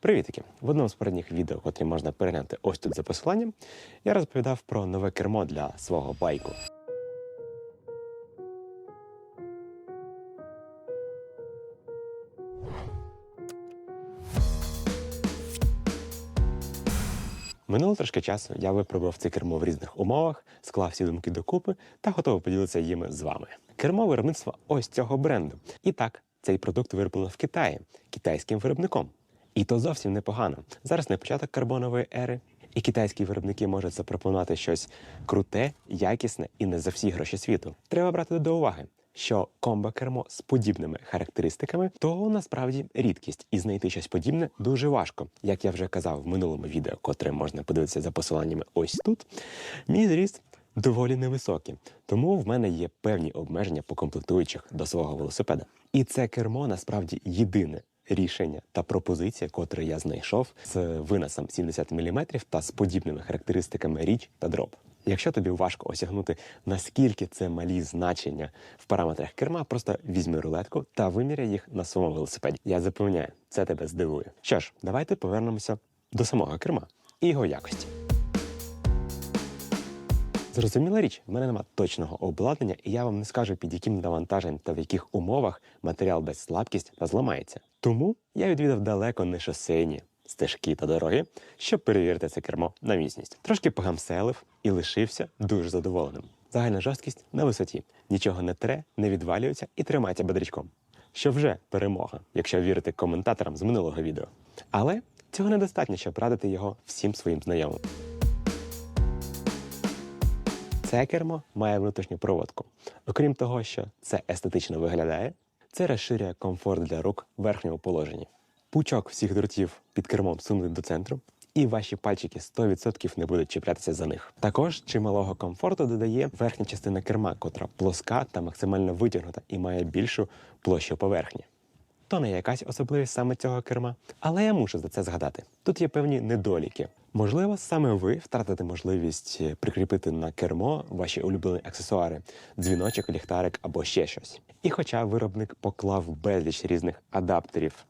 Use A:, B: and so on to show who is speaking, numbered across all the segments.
A: Привітики! В одному з передніх відео, котрі можна переглянути ось тут за посиланням, я розповідав про нове кермо для свого байку. Минуло трошки часу, я випробував це кермо в різних умовах, склав всі думки докупи та готовий поділитися їми з вами. Кермо виробництва ось цього бренду. І так, цей продукт вироблено в Китаї китайським виробником. І то зовсім непогано. Зараз не початок карбонової ери, і китайські виробники можуть запропонувати щось круте, якісне і не за всі гроші світу. Треба брати до уваги. Що комбо-кермо з подібними характеристиками, то насправді рідкість, і знайти щось подібне дуже важко. Як я вже казав в минулому відео, котре можна подивитися за посиланнями ось тут. Мій зріст доволі невисокий, тому в мене є певні обмеження по комплектуючих до свого велосипеда. І це кермо насправді єдине рішення та пропозиція, котре я знайшов з виносом 70 мм та з подібними характеристиками річ та дроп. Якщо тобі важко осягнути, наскільки це малі значення в параметрах керма, просто візьми рулетку та виміряй їх на своєму велосипеді. Я запевняю, це тебе здивує. Що ж, давайте повернемося до самого керма і його якості. Зрозуміла річ, в мене нема точного обладнання, і я вам не скажу, під яким навантаженням та в яких умовах матеріал дасть слабкість та зламається. Тому я відвідав далеко не шосейні стежки та дороги, щоб перевірити це кермо на міцність. Трошки погамселив і лишився дуже задоволеним. Загальна жорсткість на висоті. Нічого не тре, не відвалюється і тримається бедрячком. Що вже перемога, якщо вірити коментаторам з минулого відео. Але цього недостатньо, щоб радити його всім своїм знайомим. Це кермо має внутрішню проводку. Окрім того, що це естетично виглядає, це розширює комфорт для рук в верхньому положенні. Пучок всіх дротів під кермом сунути до центру, і ваші пальчики 100% не будуть чіплятися за них. Також чималого комфорту додає верхня частина керма, котра плоска та максимально витягнута і має більшу площу поверхні. То не якась особливість саме цього керма, але я мушу за це згадати. Тут є певні недоліки. Можливо, саме ви втратите можливість е, прикріпити на кермо ваші улюблені аксесуари, дзвіночок, ліхтарик або ще щось. І хоча виробник поклав безліч різних адаптерів,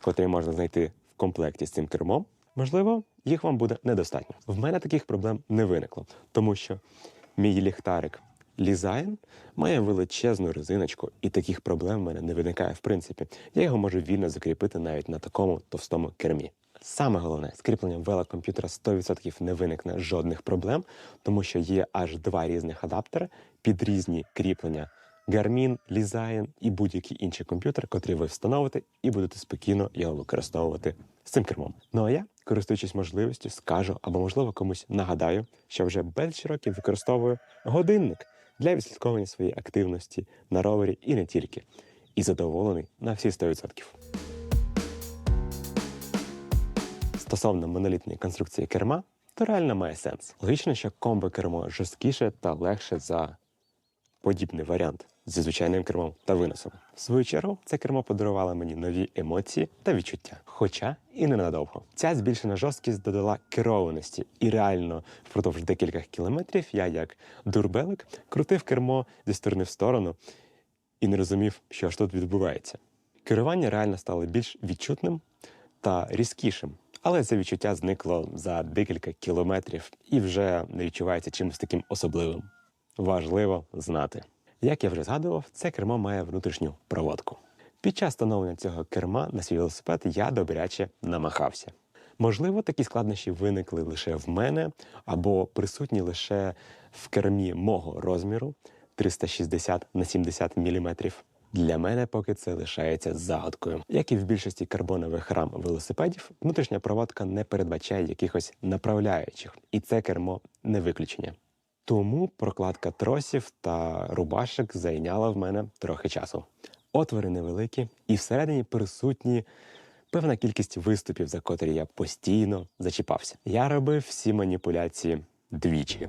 A: котрі можна знайти в комплекті з цим кермом, можливо, їх вам буде недостатньо. В мене таких проблем не виникло, тому що мій ліхтарик Лізайн має величезну резиночку, і таких проблем в мене не виникає в принципі. Я його можу вільно закріпити навіть на такому товстому кермі. Саме головне, з кріпленням велокомп'ютера 100% не виникне жодних проблем, тому що є аж два різних адаптери під різні кріплення. Garmin, Lizayan і будь-який інший комп'ютер, котрий ви встановите, і будете спокійно його використовувати з цим кермом. Ну а я, користуючись можливістю, скажу або, можливо, комусь нагадаю, що вже безліч років використовую годинник для відслідковування своєї активності на ровері і не тільки. І задоволений на всі 100%. Стосовно монолітної конструкції керма, то реально має сенс. Логічно, що комбо кермо жорсткіше та легше за подібний варіант зі звичайним кермом та виносом. В свою чергу, це кермо подарувало мені нові емоції та відчуття, хоча і ненадовго. Ця збільшена жорсткість додала керованості, і реально впродовж декількох кілометрів я, як дурбелик, крутив кермо зі сторони в сторону і не розумів, що ж тут відбувається. Керування реально стало більш відчутним та різкішим. Але це відчуття зникло за декілька кілометрів і вже не відчувається чимось таким особливим. Важливо знати. Як я вже згадував, це кермо має внутрішню проводку. Під час встановлення цього керма на свій велосипед я добряче намахався. Можливо, такі складнощі виникли лише в мене або присутні лише в кермі мого розміру 360 на 70 мм. Для мене поки це лишається загадкою. Як і в більшості карбонових рам велосипедів, внутрішня проводка не передбачає якихось направляючих, і це кермо не виключення. Тому прокладка тросів та рубашок зайняла в мене трохи часу. Отвори невеликі, і всередині присутні певна кількість виступів, за котрі я постійно зачіпався. Я робив всі маніпуляції двічі.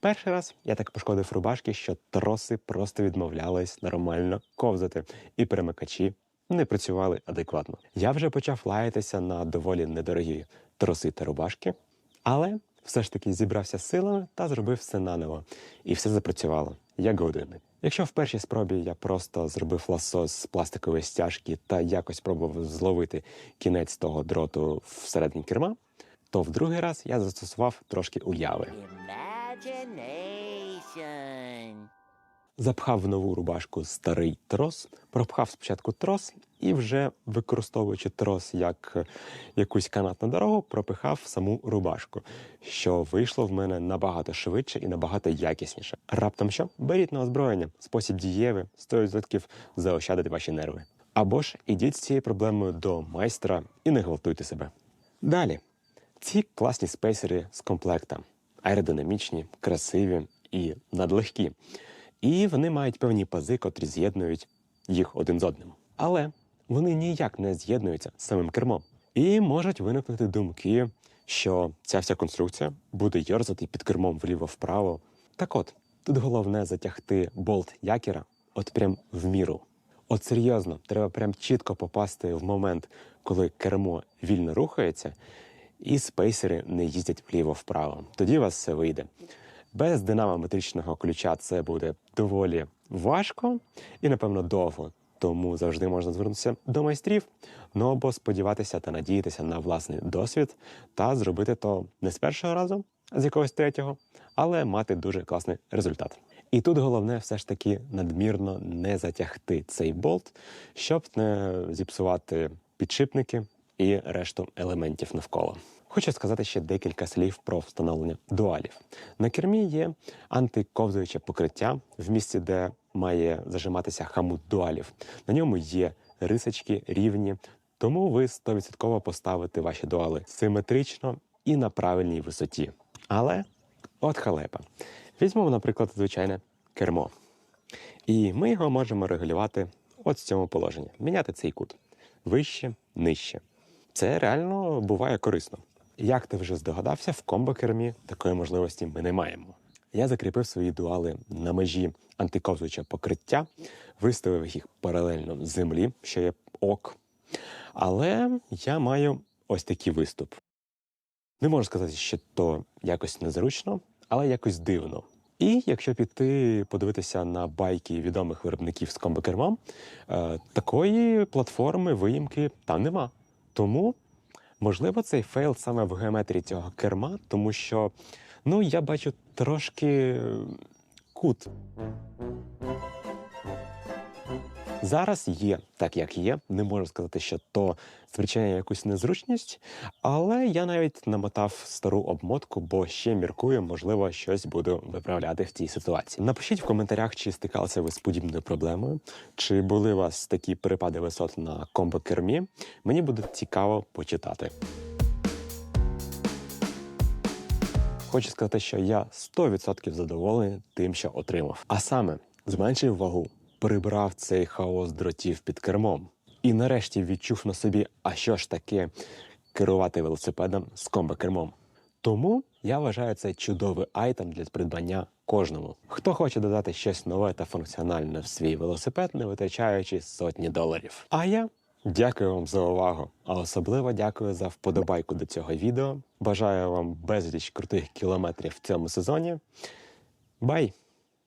A: Перший раз я так пошкодив рубашки, що троси просто відмовлялись нормально ковзати, і перемикачі не працювали адекватно. Я вже почав лаятися на доволі недорогі троси та рубашки, але все ж таки зібрався з силами та зробив все наново. І все запрацювало як годинник. Якщо в першій спробі я просто зробив ласо з пластикової стяжки та якось спробував зловити кінець того дроту всередині керма, то в другий раз я застосував трошки уяви. Запхав в нову рубашку старий трос, пропхав спочатку трос і вже використовуючи трос як е, якусь канатну дорогу, пропихав саму рубашку, що вийшло в мене набагато швидше і набагато якісніше. Раптом що? Беріть на озброєння, спосіб дієвий, 100% заощадити ваші нерви. Або ж ідіть з цією проблемою до майстра і не гвалтуйте себе. Далі, ці класні спейсери з комплекта, аеродинамічні, красиві і надлегкі. І вони мають певні пази, котрі з'єднують їх один з одним. Але вони ніяк не з'єднуються з самим кермом. І можуть виникнути думки, що ця вся конструкція буде йорзати під кермом вліво-вправо. Так от, тут головне затягти болт якіра от прям в міру. От серйозно, треба прям чітко попасти в момент, коли кермо вільно рухається, і спейсери не їздять вліво-вправо. Тоді у вас все вийде. Без динамометричного ключа це буде доволі важко і, напевно, довго. Тому завжди можна звернутися до майстрів, ну або сподіватися та надіятися на власний досвід та зробити то не з першого разу, а з якогось третього, але мати дуже класний результат. І тут головне все ж таки надмірно не затягти цей болт, щоб не зіпсувати підшипники і решту елементів навколо. Хочу сказати ще декілька слів про встановлення дуалів. На кермі є антиковзуюче покриття в місці, де має зажиматися хамут дуалів. На ньому є рисочки рівні, тому ви 100% поставите ваші дуали симетрично і на правильній висоті. Але от халепа. Візьмемо, наприклад, звичайне кермо. І ми його можемо регулювати от в цьому положенні. Міняти цей кут вище, нижче. Це реально буває корисно. Як ти вже здогадався, в комбо-кермі такої можливості ми не маємо. Я закріпив свої дуали на межі антиковзуючого покриття, виставив їх паралельно землі, що є ок. Але я маю ось такий виступ. Не можу сказати, що то якось незручно, але якось дивно. І якщо піти подивитися на байки відомих виробників з комбокермом, е, такої платформи виїмки там нема. Тому, можливо, цей фейл саме в геометрії цього керма, тому що ну, я бачу трошки е, кут. Зараз є так, як є. Не можу сказати, що то спричиняє якусь незручність, але я навіть намотав стару обмотку, бо ще міркую, можливо, щось буду виправляти в цій ситуації. Напишіть в коментарях, чи стикалися ви з подібною проблемою, чи були у вас такі перепади висот на комбо-кермі. Мені буде цікаво почитати. Хочу сказати, що я 100% задоволений тим, що отримав. А саме зменшив вагу, прибрав цей хаос дротів під кермом. І нарешті відчув на собі, а що ж таке керувати велосипедом з комбо-кермом. Тому я вважаю це чудовий айтем для придбання кожному. Хто хоче додати щось нове та функціональне в свій велосипед, не витрачаючи сотні доларів. А я дякую вам за увагу, а особливо дякую за вподобайку до цього відео. Бажаю вам безліч крутих кілометрів в цьому сезоні. Бай!